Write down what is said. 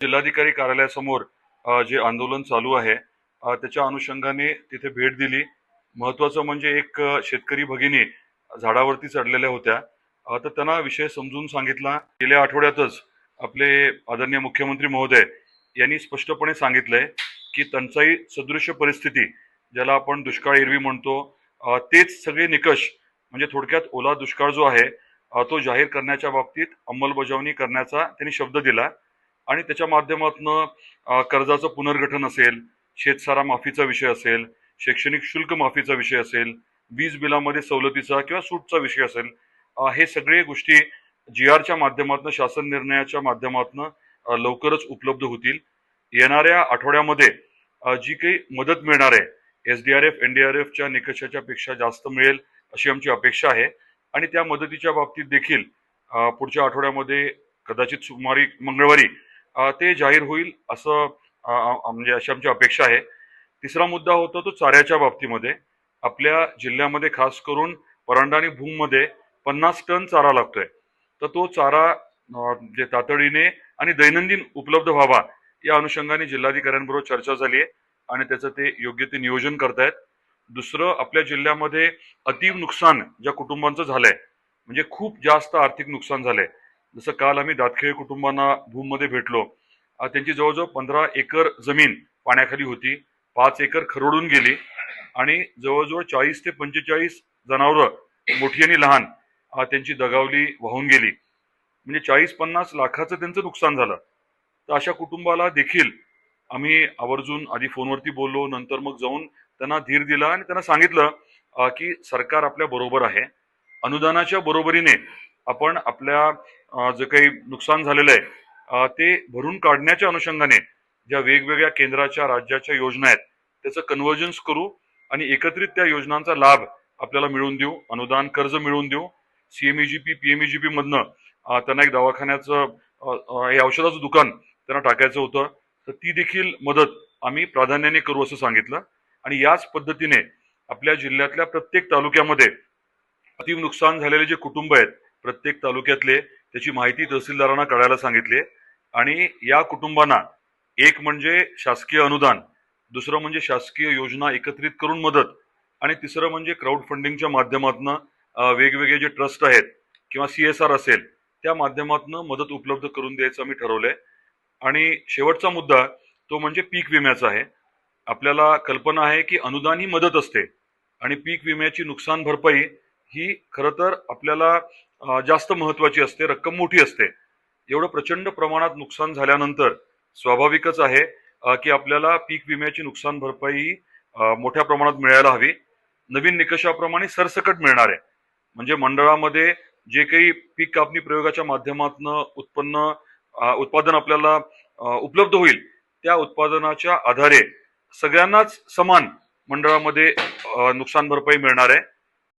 जिल्हाधिकारी कार्यालयासमोर जे आंदोलन चालू आहे त्याच्या अनुषंगाने तिथे भेट दिली. महत्वाचं म्हणजे एक शेतकरी भगिनी झाडावरती चढलेल्या होत्या. तर त्यांना विषय समजून सांगितला. गेल्या आठवड्यातच आपले आदरणीय मुख्यमंत्री महोदय यांनी स्पष्टपणे सांगितलंय की टंचाई सदृश परिस्थिती ज्याला आपण दुष्काळ एरवी म्हणतो तेच सगळे निकष म्हणजे थोडक्यात ओला दुष्काळ जो आहे तो जाहीर करण्याच्या बाबतीत अंमलबजावणी करण्याचा त्यांनी शब्द दिला. आणि त्याच्या माध्यमातून कर्जाचं पुनर्गठन असेल शेतसारा माफीचा विषय असेल शैक्षणिक शुल्क माफीचा विषय असेल वीज बिलामध्ये सवलतीचा किंवा सूटचा विषय असेल हे सगळे गोष्टी जी आरच्या माध्यमातून शासन निर्णयाच्या माध्यमातून लवकरच उपलब्ध होतील. येणाऱ्या आठवड्यामध्ये जी काही मदत मिळणार आहे S D R F N D R एफच्या निकषाच्या पेक्षा जास्त मिळेल अशी आमची अपेक्षा आहे. आणि त्या मदतीच्या बाबतीत देखील पुढच्या आठवड्यामध्ये कदाचित सुमारी मंगळवारी ते जाहीर होईल असं म्हणजे अशी आमची अपेक्षा आहे. तिसरा मुद्दा होता तो चाऱ्याच्या बाबतीमध्ये. आपल्या जिल्ह्यामध्ये खास करून परंडा आणि भूममध्ये पन्नास टन चारा लागतोय. तर तो चारा जे तातडीने आणि दैनंदिन उपलब्ध व्हावा या अनुषंगाने जिल्हाधिकाऱ्यांबरोबर चर्चा झाली आहे आणि त्याचं ते योग्य ते नियोजन करतायत. दुसरं आपल्या जिल्ह्यामध्ये अतीव नुकसान ज्या कुटुंबांचं झालंय म्हणजे खूप जास्त आर्थिक नुकसान झालंय. जसं काल आम्ही दातखेळ कुटुंबांना भूममध्ये भेटलो त्यांची जवळजवळ पंधरा एकर जमीन पाण्याखाली होती. पाच एकर खरडून गेली आणि जवळजवळ चाळीस ते पंचेचाळीस जनावरं मोठी आणि लहान त्यांची दगावली वाहून गेली. म्हणजे चाळीस पन्नास लाखाचं त्यांचं नुकसान झालं. तर अशा कुटुंबाला देखील आम्ही आवर्जून आधी फोनवरती बोललो नंतर मग जाऊन त्यांना धीर दिला आणि त्यांना सांगितलं की सरकार आपल्या बरोबर आहे. अनुदानाच्या बरोबरीने आपण आपल्या जे काही नुकसान झालेलं आहे ते भरून काढण्याच्या अनुषंगाने ज्या वेगवेगळ्या केंद्राच्या राज्याच्या योजना आहेत त्याचं कन्व्हर्जन्स करू आणि एकत्रित त्या योजनांचा लाभ आपल्याला मिळवून देऊ अनुदान कर्ज मिळवून देऊ. सीएमईजीपी पीएमईजीपी मधनं त्यांना एक दवाखान्याचं हे औषधाचं दुकान त्यांना टाकायचं होतं. तर ती देखील मदत आम्ही प्राधान्याने करू असं सांगितलं. आणि याच पद्धतीने आपल्या जिल्ह्यातल्या प्रत्येक तालुक्यामध्ये अतिव नुकसान झालेले जे कुटुंब आहेत प्रत्येक तालुक्यातले त्याची माहिती तहसीलदारांना कळायला सांगितली आणि या कुटुंबांना एक म्हणजे शासकीय अनुदान दुसरं म्हणजे शासकीय योजना एकत्रित करून मदत आणि तिसरं म्हणजे क्राऊड फंडिंगच्या माध्यमातून वेगवेगळे जे ट्रस्ट आहेत किंवा सी एस आर असेल त्या माध्यमातून मदत उपलब्ध करून द्यायचं आम्ही ठरवलंय. आणि शेवटचा मुद्दा तो म्हणजे पीक विम्याचा आहे. आपल्याला कल्पना आहे की अनुदान ही मदत असते आणि पीक विम्याची नुकसान भरपाई ही खरं तर आपल्याला जास्त महत्वाची असते रक्कम मोठी असते. एवढं प्रचंड प्रमाणात नुकसान झाल्यानंतर स्वाभाविकच आहे की आपल्याला पीक विम्याची नुकसान भरपाई मोठ्या प्रमाणात मिळायला हवी. नवीन निकषाप्रमाणे सरसकट मिळणार आहे. म्हणजे मंडळामध्ये जे काही पीक कापणी प्रयोगाच्या माध्यमातून उत्पन्न उत्पादन आपल्याला उपलब्ध होईल त्या उत्पादनाच्या आधारे सगळ्यांनाच समान मंडळामध्ये नुकसान भरपाई मिळणार आहे.